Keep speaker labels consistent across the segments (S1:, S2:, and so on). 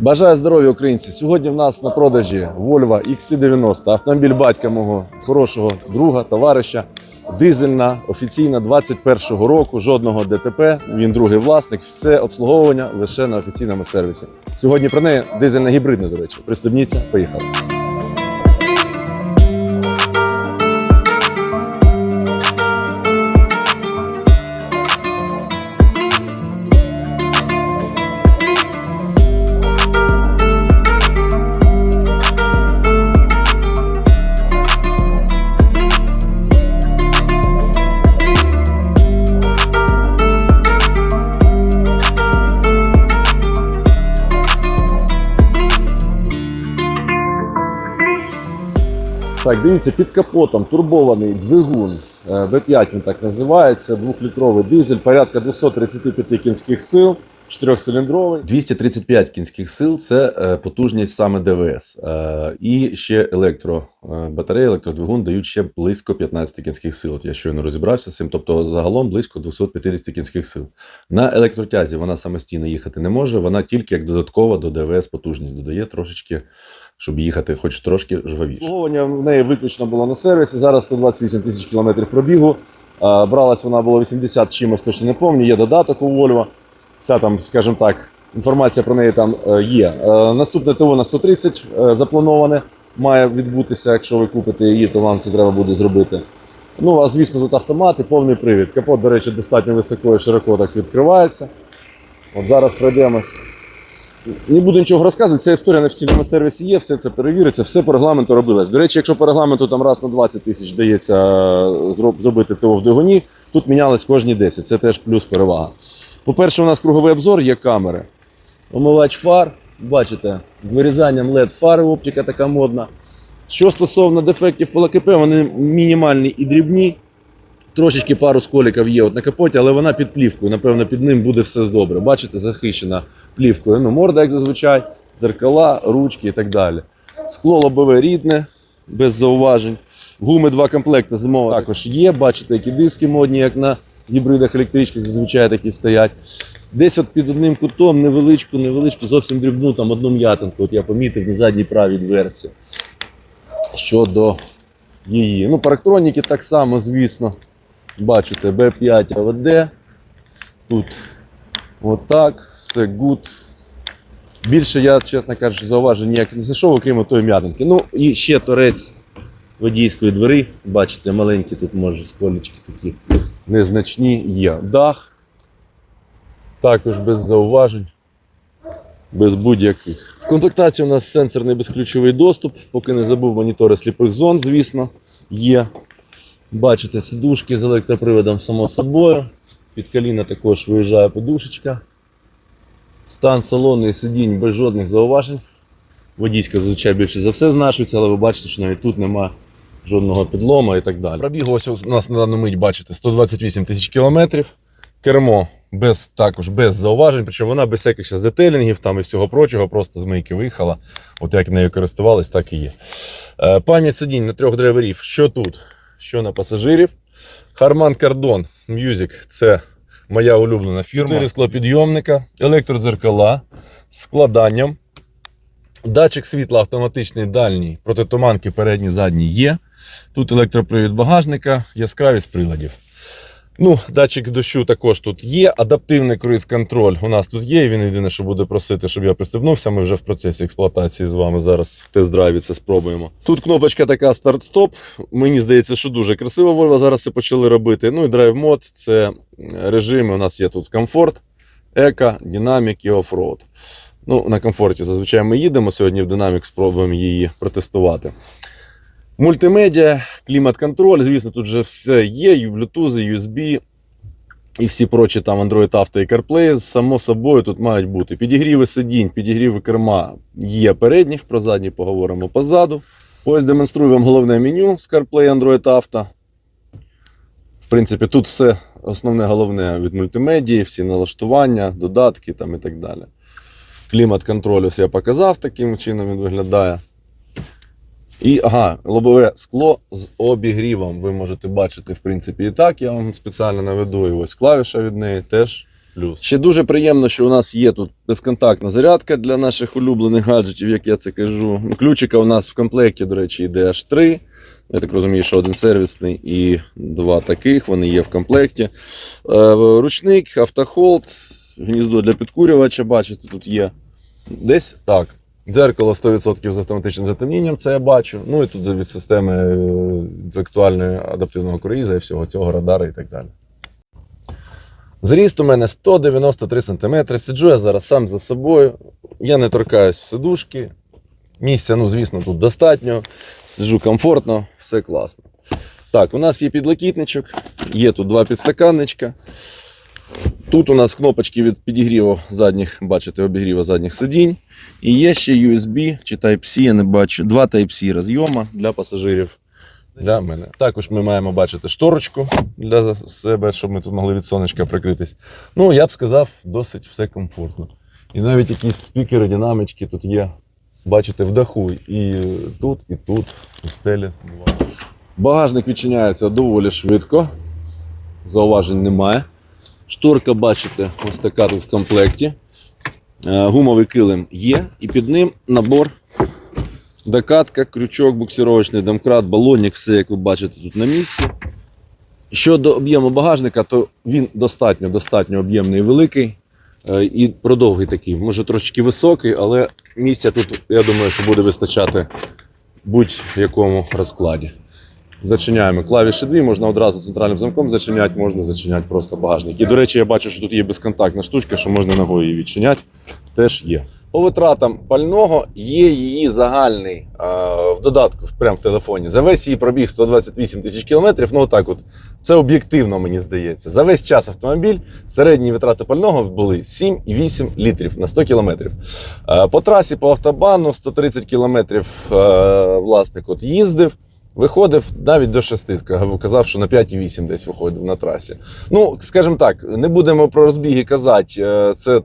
S1: Бажаю здоров'я, українці! Сьогодні в нас на продажі Volvo XC90, автомобіль батька мого хорошого друга, товариша. Дизельна, офіційна 21-го року, жодного ДТП. Він другий власник, все обслуговування лише на офіційному сервісі. Сьогодні про неї дизельна гібридна, до речі. Пристебніться, поїхали. Так, дивіться, під капотом турбований двигун е, V5, він так називається, двохлітровий дизель, порядка 235 кінських сил, чотирьохциліндровий. 235 кінських сил це е, потужність саме ДВС. Е, І ще електробатарея, електродвигун дають ще близько 15 кінських сил. От я щойно розібрався з цим, тобто загалом близько 250 кінських сил. На електротязі вона самостійно їхати не може, вона тільки як додаткова до ДВС потужність додає трошечки щоб їхати хоч трошки жвавіше. Обслуговування в неї виключно було на сервісі. Зараз 128 тисяч кілометрів пробігу. Бралась вона була 80 чимось, точно не пам'ятаю. Є додаток у Volvo. Вся там, скажімо так, інформація про неї там е, є. Е, Наступне ТО на 130 е, заплановане. Має відбутися, якщо ви купите її, то вам це треба буде зробити. Ну, а звісно, тут автомат і повний привід. Капот, до речі, достатньо високо і широко так відкривається. От зараз пройдемось. Не буду нічого розказувати, ця історія на офіційному сервісі є, все це перевіриться, все по регламенту робилось. До речі, якщо по регламенту там раз на 20 тисяч дається е, зробити ТО в двигуні, тут мінялось кожні 10, це теж плюс перевага. По-перше, у нас круговий обзор, є камери. Омивач фар, бачите, з вирізанням LED фари, оптика така модна. Що стосовно дефектів по ЛКП, вони мінімальні і дрібні. Трошечки пару сколіків є от на капоті, але вона під плівкою. Напевно, під ним буде все добре. Бачите, захищена плівкою. Ну, морда, як зазвичай, дзеркала, ручки і так далі. Скло лобове рідне, без зауважень. Гуми два комплекти зимова також є. Бачите, які диски модні, як на гібридах електричках зазвичай такі стоять. Десь от під одним кутом невеличку, невеличку, зовсім дрібну, там одну м'ятинку. От я помітив на задній правій дверці. Щодо її. Ну, парктроніки так само, звісно. Бачите, B5 АВД. Тут отак, все гуд. Більше я, чесно кажучи, зауважень ніяк не знайшов, окрім тої м'ятинки. Ну і ще торець водійської двері. Бачите, маленькі тут може сколічки такі незначні є. Дах. Також без зауважень. Без будь-яких. В комплектації у нас сенсорний безключовий доступ, поки не забув монітори сліпих зон, звісно, є. Бачите, сидушки з електроприводом само собою. Під коліна також виїжджає подушечка. Стан салону і сидінь без жодних зауважень. Водійська зазвичай більше за все знашується, але ви бачите, що навіть тут нема жодного підлома і так далі. Пробіг ось у нас на дану мить, бачите, 128 тисяч кілометрів. Кермо без, також без зауважень, причому вона без всяких детелінгів там і всього прочого, просто з мийки виїхала. От як нею користувались, так і є. Е, Пам'ять сидінь на трьох драйверів. Що тут? Що на пасажирів? Harman Kardon Music це моя улюблена фірма. Чотири склопідйомника, електродзеркала з складанням. Датчик світла автоматичний дальній, протитуманки передні, задні є. Тут електропривід багажника, яскравість приладів. Ну, датчик дощу також тут є. Адаптивний круїз-контроль у нас тут є. Він єдине, що буде просити, щоб я пристебнувся. Ми вже в процесі експлуатації з вами зараз в тест-драйві це спробуємо. Тут кнопочка така старт-стоп. Мені здається, що дуже красиво Volvo зараз це почали робити. Ну і драйв мод це режими. У нас є тут комфорт, еко, динамік і оффроуд. Ну, на комфорті зазвичай ми їдемо. Сьогодні в динамік спробуємо її протестувати. Мультимедіа, клімат-контроль, звісно, тут вже все є, і Bluetooth, USB і всі прочі там Android Auto і CarPlay, само собою тут мають бути. Підігріви сидінь, підігріви керма є передніх, про задні поговоримо позаду. Ось демонструю вам головне меню з CarPlay Android Auto. В принципі, тут все основне головне від мультимедії, всі налаштування, додатки там і так далі. Клімат-контроль ось я показав, таким чином він виглядає. І ага, лобове скло з обігрівом. Ви можете бачити, в принципі, і так. Я вам спеціально наведу. І ось клавіша від неї теж плюс. Ще дуже приємно, що у нас є тут безконтактна зарядка для наших улюблених гаджетів, як я це кажу. Ключика у нас в комплекті, до речі, йде аж три. Я так розумію, що один сервісний і два таких, вони є в комплекті. Е, Ручник, автохолд, гніздо для підкурювача, бачите, тут є. Десь так. Дзеркало 100% з автоматичним затемнінням, це я бачу. Ну і тут від системи е, інтелектуальної адаптивного круїза і всього цього радара і так далі. Зріст у мене 193 см. Сиджу я зараз сам за собою. Я не торкаюсь в сидушки. Місця, ну, звісно, тут достатньо. Сиджу комфортно, все класно. Так, у нас є підлокітничок, є тут два підстаканничка. Тут у нас кнопочки від підігріву задніх, бачите, обігріву задніх сидінь. І є ще USB чи Type-C, я не бачу. Два Type-C розйома для пасажирів. Для мене. Також ми маємо бачити шторочку для себе, щоб ми тут могли від сонечка прикритись. Ну, я б сказав, досить все комфортно. І навіть якісь спікери, динамички тут є. Бачите, в даху і тут, і тут, у стелі. Багажник відчиняється доволі швидко. Зауважень немає. Шторка, бачите, ось така тут в комплекті. Е, Гумовий килим є, і під ним набор Докатка, крючок, буксировочний домкрат, балонник, все, як ви бачите, тут на місці. Щодо об'єму багажника, то він достатньо достатньо об'ємний і великий е, і продовгий такий. Може трошечки високий, але місця тут, я думаю, що буде вистачати будь-якому розкладі. Зачиняємо клавіші дві, можна одразу центральним замком зачиняти, можна зачиняти просто багажник. І, до речі, я бачу, що тут є безконтактна штучка, що можна ногою її відчиняти. Теж є. По витратам пального є її загальний а, в додатку, прямо в телефоні. За весь її пробіг 128 тисяч кілометрів. Ну отак от. Це об'єктивно, мені здається. За весь час автомобіль середні витрати пального були 7,8 літрів на 100 кілометрів. По трасі, по автобану 130 кілометрів власник от їздив. Виходив навіть до 6, казав, що на 5,8 десь виходив на трасі. Ну, скажімо так, не будемо про розбіги казати. е, Це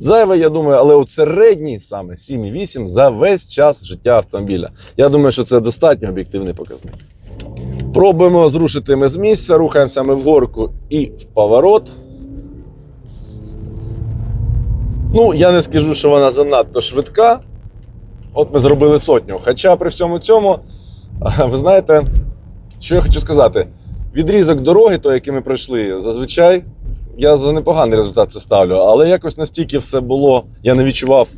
S1: зайве, я думаю, але от середній саме 7,8 за весь час життя автомобіля. Я думаю, що це достатньо об'єктивний показник. Пробуємо зрушити ми з місця, рухаємося ми в горку і в поворот. Ну, я не скажу, що вона занадто швидка. От ми зробили сотню. Хоча при всьому цьому, ви знаєте, що я хочу сказати? Відрізок дороги, той, який ми пройшли, зазвичай я за непоганий результат це ставлю, але якось настільки все було, я не відчував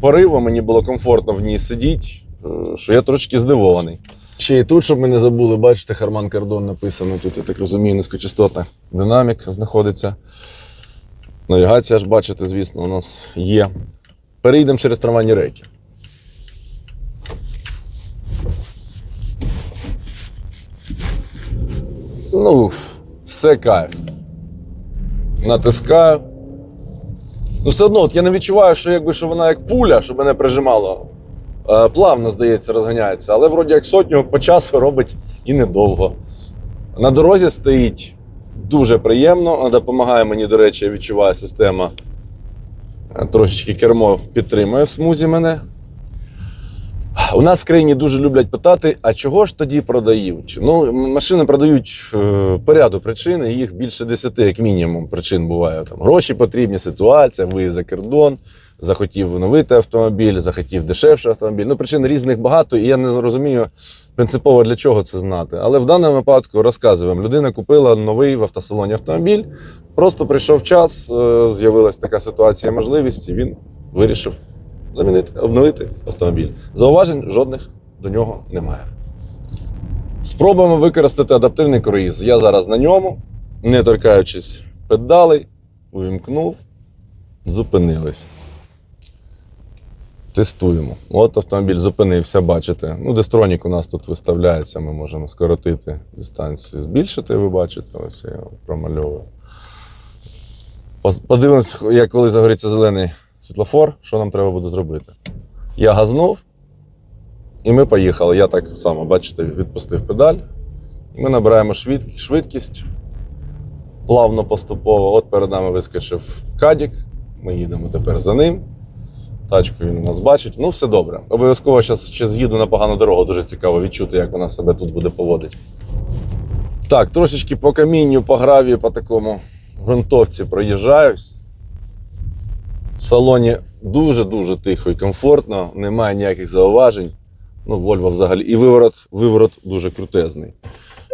S1: пориву, мені було комфортно в ній сидіти, е, що я трошки здивований. Ще і тут, щоб ми не забули, бачите, Харман Кардон написано. Тут, я так розумію, низькочастотна динамік знаходиться. Навігація ж, бачите, звісно, у нас є. Перейдемо через трамвайні рейки. Ну, все кайф. Натискаю. Ну, все одно, от я не відчуваю, що якби що вона як пуля, щоб мене прижимало. Е, Плавно, здається, розганяється, але вроді як сотню по часу робить і недовго. На дорозі стоїть дуже приємно. Допомагає мені, до речі, я відчуваю система. Е, Трошечки кермо підтримує в смузі мене. У нас в країні дуже люблять питати, а чого ж тоді продають? Ну, машини продають е, по ряду причин, їх більше десяти, як мінімум, причин буває. Там гроші потрібні, ситуація, виїзд за кордон, захотів оновити автомобіль, захотів дешевший автомобіль. Ну, причин різних багато, і я не розумію принципово для чого це знати. Але в даному випадку розказуємо: людина купила новий в автосалоні автомобіль, просто прийшов час, е, з'явилася така ситуація, можливість, і він вирішив замінити, обновити автомобіль. Зауважень жодних до нього немає. Спробуємо використати адаптивний круїз. Я зараз на ньому, не торкаючись педалей, увімкнув, зупинились. Тестуємо. От автомобіль зупинився, бачите. Ну, дестронік у нас тут виставляється, ми можемо скоротити дистанцію, збільшити, ви бачите, ось я його промальовую. Подивимось, як коли загориться зелений світлофор, що нам треба буде зробити. Я газнув, і ми поїхали. Я так само, бачите, відпустив педаль. І ми набираємо швидкість плавно поступово. От перед нами вискочив кадік. Ми їдемо тепер за ним. Тачку він нас бачить. Ну, все добре. Обов'язково ще з'їду на погану дорогу. Дуже цікаво відчути, як вона себе тут буде поводити. Так, трошечки по камінню, по гравію, по такому ґрунтовці проїжджаюсь. В салоні дуже-дуже тихо і комфортно, немає ніяких зауважень. Ну, Volvo взагалі. І виворот, виворот дуже крутезний.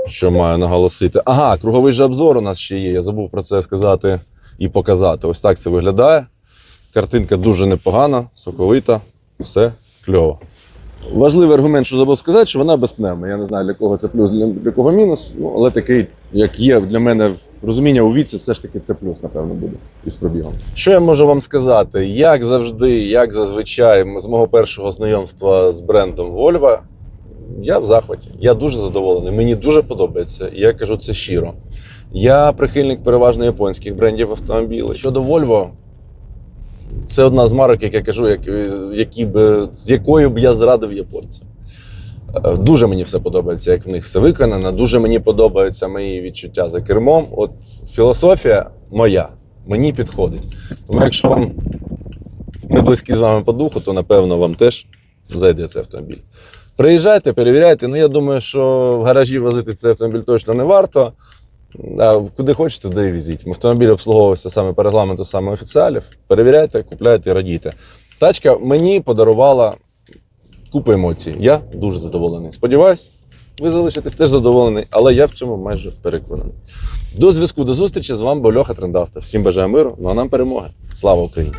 S1: Що маю наголосити. Ага, круговий же обзор у нас ще є. Я забув про це сказати і показати. Ось так це виглядає. Картинка дуже непогана, соковита, все кльово. Важливий аргумент, що забув сказати, що вона без пневми. Я не знаю, для кого це плюс, для, для кого мінус. Ну, але такий, як є для мене розуміння у віці, все ж таки це плюс, напевно, буде із пробігом. Що я можу вам сказати? Як завжди, як зазвичай, з мого першого знайомства з брендом Volvo, я в захваті. Я дуже задоволений. Мені дуже подобається. І я кажу це щиро. Я прихильник переважно японських брендів автомобілів. Щодо Volvo, це одна з марок, як я кажу, як, які б, з якою б я зрадив японцям. Е, Дуже мені все подобається, як в них все виконано. Дуже мені подобаються мої відчуття за кермом. От філософія моя, мені підходить. Тому якщо вам ми близькі з вами по духу, то напевно вам теж зайде цей автомобіль. Приїжджайте, перевіряйте. Ну, я думаю, що в гаражі возити цей автомобіль точно не варто. А куди хочете, туди і візіть. Автомобіль обслуговується саме по регламенту, саме офіціалів. Перевіряйте, купляйте, радійте. Тачка мені подарувала купу емоцій. Я дуже задоволений. Сподіваюсь, ви залишитесь теж задоволений, але я в цьому майже переконаний. До зв'язку, до зустрічі. З вами Льоха Трендавта. Всім бажаю миру, ну а нам перемоги. Слава Україні!